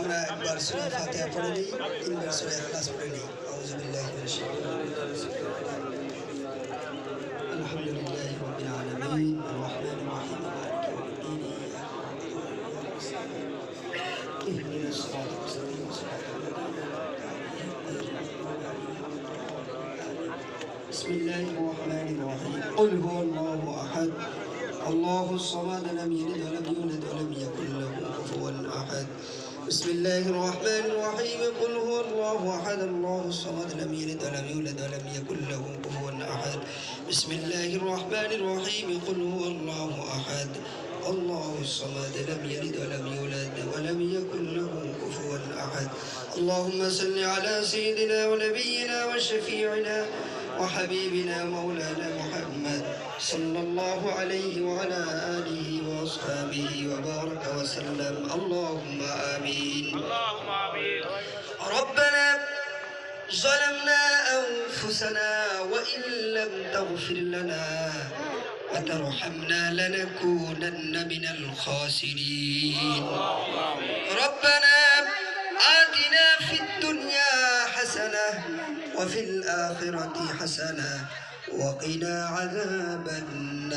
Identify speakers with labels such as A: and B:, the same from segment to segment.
A: আমরা একবার সুরা ফাতিহা পড়ে নিই তিনবার সুরা ইখলাস পড়ে নিই আউযুবিল্লাহি মিনাশ শাইতানির রাজিম আলহামদুলিল্লাহি রাব্বিল আলামিন আর-রাহমানির রাহিম মালিকি ইয়াউমিদ্দিন ইহদিনাস সিরাতাল মুস্তাকিম সিরাতাল بسم الله الرحمن الرحيم قل هو الله احد الله الصمد لم يلد ولم يولد ولم يكن له كفوا احد بسم الله الرحمن الرحيم. قل هو الله أحد. الله الصمد لم يلد ولم يولد ولم يكن له كفوا أحد. بسم الله الرحمن الرحيم. قل هو الله أحد. الله الصمد لم يلد ولم يولد ولم يكن له كفوا أحد. اللهم صل على سيدنا ونبينا وشفيعنا وحبيبنا مولانا محمد صلى الله عليه وعلى آله وأصحابه وبارك وسلم. اللهم آمين.
B: اللهم امين
A: ربنا ظلمنا أنفسنا وإن لم تغفر لنا وترحمنا لنكونن من الخاسرين ربنا آتنا في الدنيا حسنة وفي الآخرة حسنة ওকিনা আযাবান্নার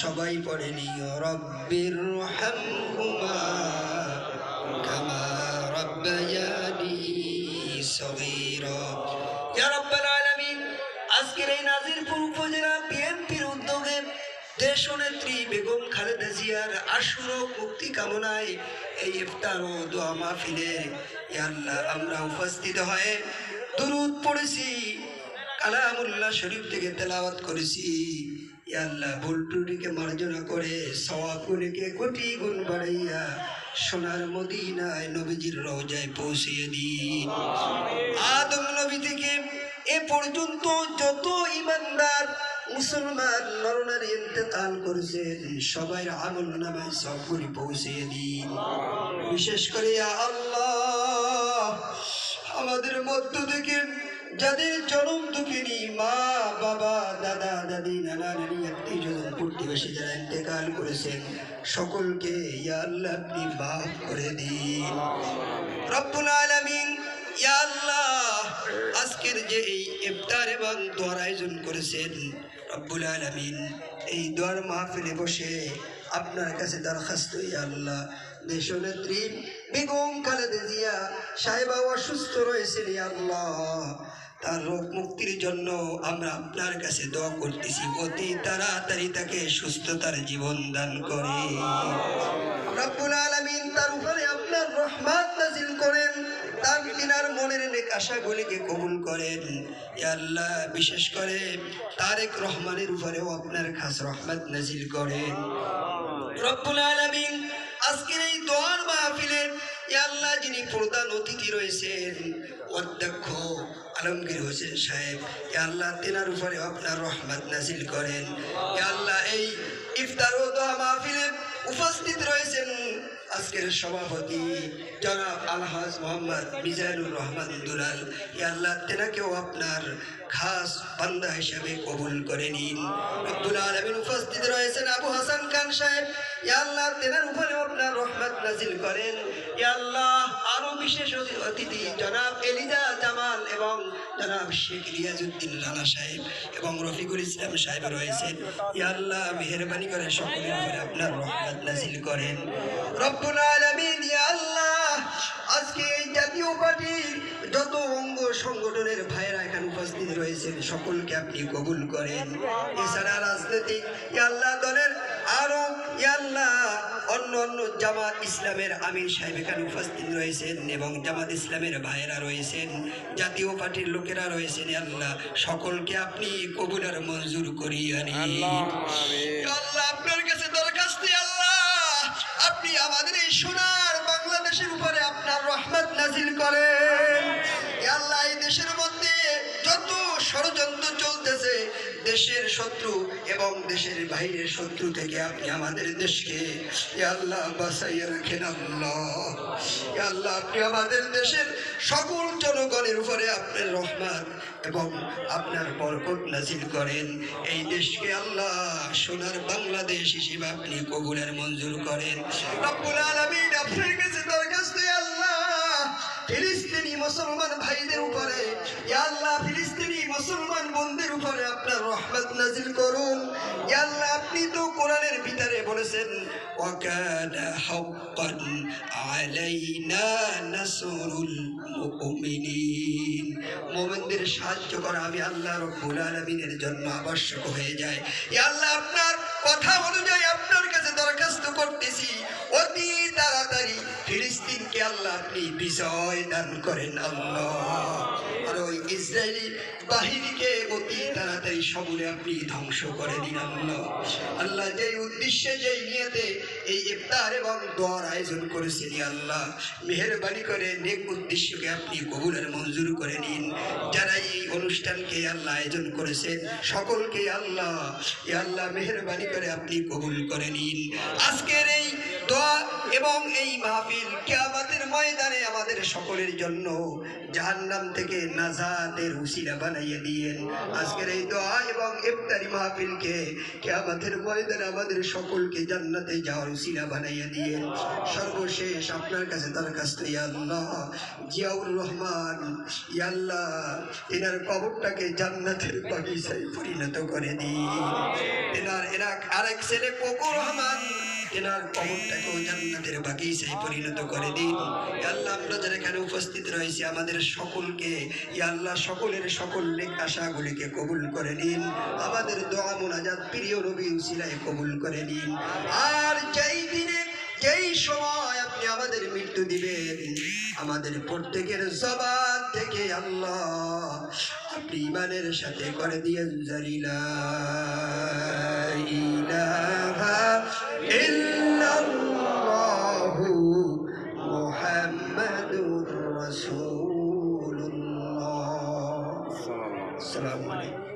A: সবাই পড়ে নিও রব্বির রহমহুমা কামা রব্বায়ানি সগীরা। ইয়া আজকের এই নাজিরপুর উপজেলা বিএনপির উদ্যোগে দেশনেত্রী বেগম খালেদা জিয়ার আশুর মুক্তি কামনায় এই ইফতার ও দোয়া আমরা উপস্থিত হয়ে দুরুদ পড়েছি। কালামুল্লাহ শরীফ থেকে তেলাওয়াত করেছি। আল্লাহ ভুল ত্রুটিকে মার্জনা করে, সওয়াবগুলিকে কোটি গুণ বাড়াইয়া সোনার মদিনায় নবীজির রওজায় পৌঁছিয়ে দিন। আদম নবী থেকে এ পর্যন্ত যত ইমানদার মুসলমান নরনারী ইন্তেকাল করেছেন সবাই আমল নামায় সবগুলি পৌঁছিয়ে দিন। বিশেষ করে আল্লাহ, আমাদের মধ্য থেকে যাদের জনম দুঃখিনী মা, বাবা, দাদা, দাদি, নানা, নানি আত্মীয় স্বজন প্রতিবেশী যারা ইন্তেকাল করেছেন সকলকে ইয়া আল্লাহ আপনি মাফ করে দিন। রব্বুল আলামিন, ইয়া আল্লাহ, আজকের যে এই ইফতার এবং দোয়ার আয়োজন করেছেন, রব্বুল আলামিন, এই দোয়ার মাহফিলে বসে আপনার কাছে দরখাস্ত, ইয়া আল্লাহ, দেশনেত্রী বেগম খালেদা জিয়া সাহেবা অসুস্থ রয়েছেন, ইয়া আল্লাহ। তার রোগ মুক্তির জন্য আমরা আপনার কাছে দোয়া করতেছি। অতি তাড়াতাড়ি তাকে সুস্থতার জীবন দান করে। রব্বুল আলামিন তার উপরে আপনার রহমত নাজিল করেন। তার তিনার মনের নেক আশাগুলিকে কবুল করেন। আল্লাহ, বিশেষ করে তারেক রহমানের উপরেও আপনার খাস রহমত নাজিল করেন। রব্বুল আলামিন আজকের এই দোয়ার মাহফিলে ইয়া আল্লাহ যিনি প্রধান অতিথি রয়েছেন, অধ্যক্ষ আলমগীর হোসেন সাহেব আল্লাহ তেনার উপরে আপনার রহমত নাজিল করেন। আল্লাহ এই ইফতার ও দোয়া মাহফিলে উপস্থিত রয়েছেন। আজকের সভাপতি জনাব আলহাজ মোহাম্মদ মিজানুর রহমান দুলাল ইয়া আল্লাহ, তেনাকেও আপনার খাস বান্দা হিসাবে কবুল করে নিন। আব্দুল আলমিন উপস্থিত রয়েছেন আবু হাসান খান সাহেব। ইয়া আল্লাহ, তেনার উপরে আপনার রহমত নাজিল করেন। ইয়া আল্লাহ, আরও বিশেষ অতিথি জনাব এলিজা জামাল এবং জনাব শেখ রিয়াজউদ্দিন রানা সাহেব এবং রফিকুল ইসলাম সাহেব রয়েছেন। ইয়া আল্লাহ, মেহরবানি করে সকলের উপরে আপনার রহমত নাজিল করেন। রব্বুল আলামিন ইয়া আল্লাহ আজকে এই জাতীয় পার্টির যত অঙ্গ সংগঠনের ভাইয়েরা এখানে উপস্থিত রয়েছেন সকলকে আপনি কবুল করেন। এছাড়া রাজনৈতিক আল্লাহ দলের আল্লাহ অন্য অন্য জামাত ইসলামের আমির সাহেব এখানে উপস্থিত রয়েছেন এবং জামাত ইসলামের ভাইয়েরা রয়েছেন জাতীয় পার্টির লোকেরা রয়েছেন আল্লাহ সকলকে আপনি কবুল আর মঞ্জুর করিয়ে আল্লাহ আপনার কাছে করেন। আল্লাহ দেশের মধ্যে যত ষড়যন্ত্র চলতেছে, দেশের শত্রু এবং দেশের বাইরের শত্রু থেকে আপনি আমাদের দেশকে আল্লাহ রাখেন আল্লাহ। আপনি আমাদের দেশের সকল জনগণের উপরে আপনার রহমান এবং আপনার করেন। এই দেশকে আল্লাহ সোনার বাংলাদেশ হিসেবে আপনি কবুলের মঞ্জুর করেন। আপনার কাছে মুসলমান ভাইদের উপরে। আল্লাহ ফিলিস্তিনি মুসলমান বন্ধের উপরে আপনার রহমত নাজিল করুন। আল্লাহ, আপনি তো কোরআনের ভিতরে বলেছেন মুমিনদের সাহায্য করা আমি আল্লাহ রব্বুল আলামিনের জন্য আবশ্যক হয়ে যায়। আল্লাহ, আপনার কথা অনুযায়ী আপনার কাছে দরখাস্ত করতেছি। অতি তাড়াতাড়ি ফিলিস্তিনকে আল্লাহ আপনি বিজয় দান করেন আল্লাহ। আর ওই ইসরায়েলি বাহিনীকে অতি তাড়াতাড়ি সমূলে আপনি ধ্বংস করে দিন আল্লাহ। আল্লাহ যেই উদ্দেশ্যে, যেই নিয়েতে এই ইফতার এবং দোয়ার আয়োজন করেছেন আল্লাহ, মেহরবানি করে নেক উদ্দেশ্যকে আপনি কবুলের মঞ্জুর করে নিন। যারা এই অনুষ্ঠানকে আল্লাহ আয়োজন করেছেন, সকলকে আল্লাহ আল্লাহ মেহরবানি করে আপনি কবুল করে নিন। আজকের এই দোয়া এবং এই মাহফিল কিয়ামতের ময়দানে আমাদের সকলের জন্য জাহান্নাম থেকে নাজাতের উসিলা বানাইয়ে দিয়েন। আজকের এই দোয়া এবং ইফতারি মাহফিলকে কিয়ামতের ময়দানে আমাদের সকলকে জান্নাতে যাওয়ার উসিলা বানাইয়ে দিয়েন। সর্বশেষ আপনার কাছে দরখাস্ত আল্লাহ জিয়াউর রহমান, ইয়াল্লাহ এনার কবরটাকে জান্নাতের বাগিচায় পরিণত করে দিন। এনার এনার আরেক ছেলে কোকো রহমান এনার কবরটাকেও জান্নাতের বাগিচায় পরিণত করে দিন আল্লাহ, আমরা যারা এখানে উপস্থিত রয়েছি, আমাদের সকলকে আল্লাহ, সকলের সকল নেক আশাগুলিকে কবুল করে নিন। আমাদের দোয়া মোনাজাত প্রিয় নবী উসিলায় কবুল করে নিন। আর যেই দিনে, যেই সময় আপনি আমাদের মৃত্যু দিবেন, আমাদের প্রত্যেকের জবান থেকে আল্লাহ আপনি ইমানের সাথে করে দিয়ে জারিলা